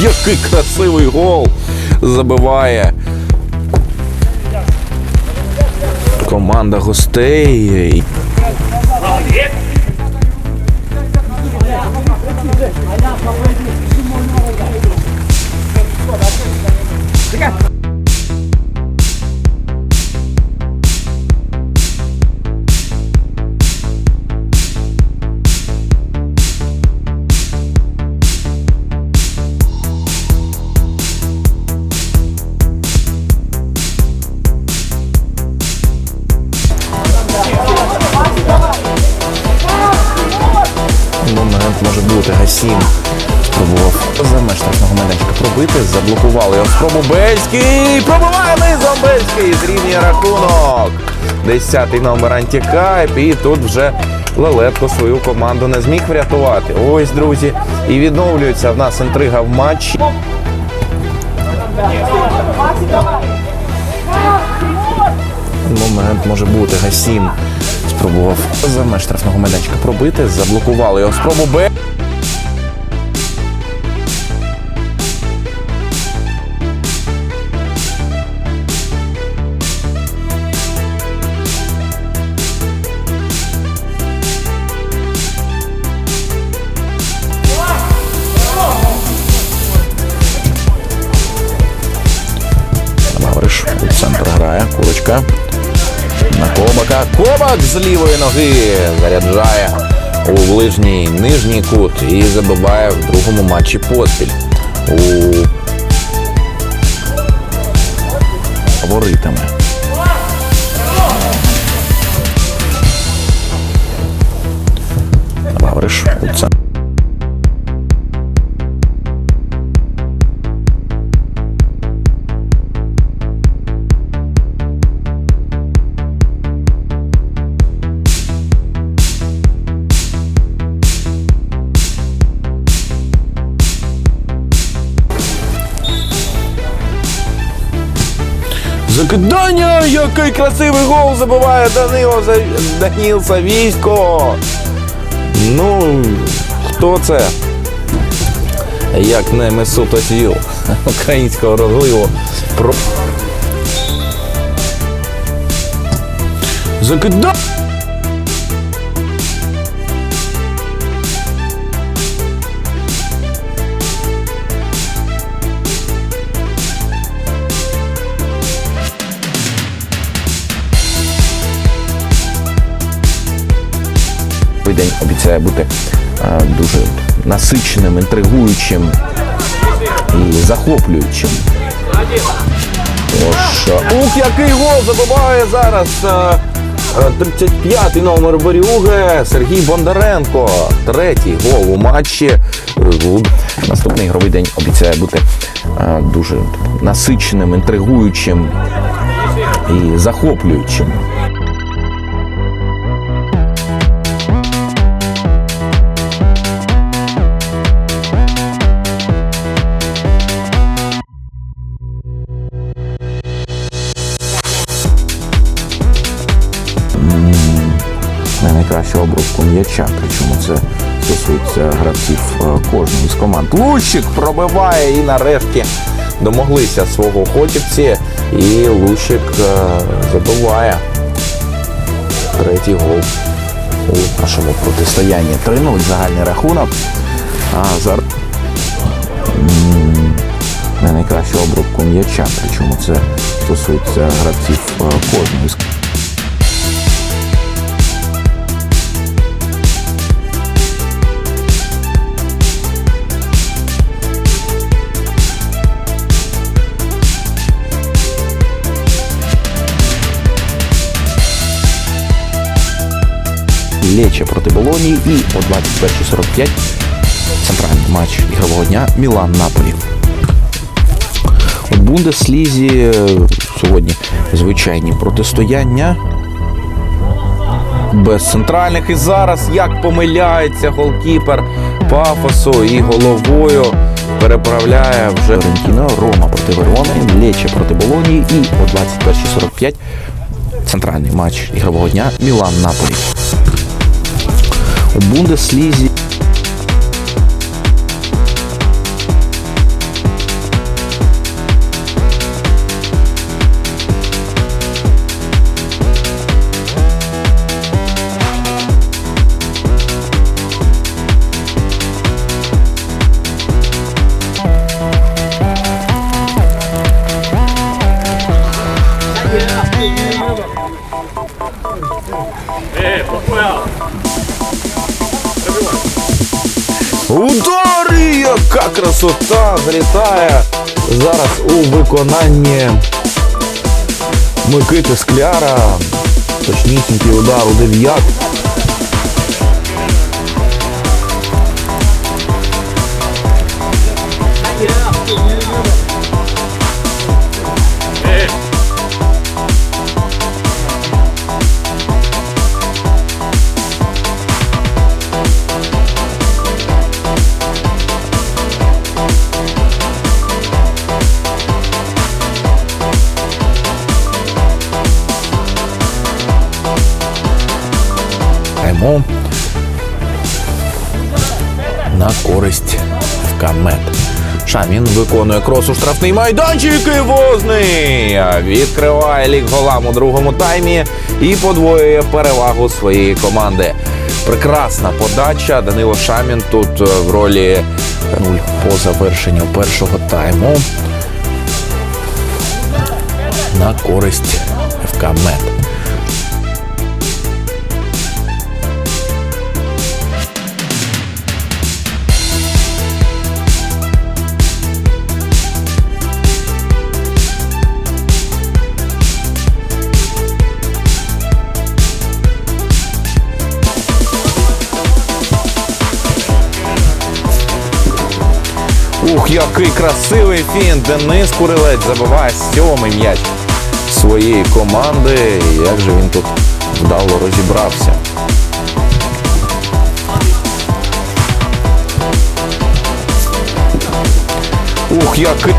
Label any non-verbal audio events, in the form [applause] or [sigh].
який красивий гол забиває. Команда гостей. Спробував за меж штрафного майданчика пробити. Заблокували його спробу Бельський. Пробиває низом Бельський. Зрівнює рахунок. Десятий номер антикайп. І тут вже Лелетко свою команду не зміг врятувати. Ось, друзі. І відновлюється в нас інтрига в матчі. Момент може бути. Гасім спробував за меж штрафного майданчика пробити. Заблокували його спробу Б. грає. На Кобака. Кобак з лівої ноги заряджає у ближній нижній кут і забиває в другому матчі поспіль. У фаворитами. Мавриш у центр. Закидання! Який красивий гол забиває Данило За- Даніл Савійсько. Ну, хто це? Як не Месут Özil [laughs] українського розливу. Про... Закидання! День обіцяє бути е, дуже насиченим, інтригуючим і захоплюючим. Тож, е, ух, який гол забиває зараз. е, е, 35-й номер Борюге Сергій Бондаренко. Третій гол у матчі. Наступний ігровий день обіцяє бути дуже насиченим, інтригуючим і захоплюючим. Найкращу обробку м'яча. Причому це стосується гравців е, кожної з команд. Лущик пробиває і нарешті домоглися свого хотівці. І Лущик е, забиває третій гол у нашому протистоянні. 3-0 загальний рахунок. А зараз на найкращу обробку м'яча. Причому це стосується гравців е, кожної з Лече проти Болонії і о 21.45 центральний матч ігрового дня Мілан Наполі. У Бундеслізі е, сьогодні звичайні протистояння. Без центральних і зараз як помиляється голкіпер пафосу і головою переправляє вже Фіорентіна, Рома проти Верони, Лече проти Болонії і о 21.45 центральний матч ігрового дня Мілан Наполі. Bundesliga é, 네, 뽀뽀야. Удари! Яка красота злітає зараз у виконанні Микити Скляра. Точнісінький удар у дев'ят. Йому на користь в камет. Шамін виконує крос у штрафний майданчик і возний. Відкриває лік голам у другому таймі і подвоює перевагу своєї команди. Прекрасна подача. Данило Шамін тут е, в ролі нуль по завершенню першого тайму. На користь ФК Мед. Ух, який красивий фін! Денис Курилець забиває сьомий м'яч своєї команди. Як же він тут вдало розібрався. Ух, який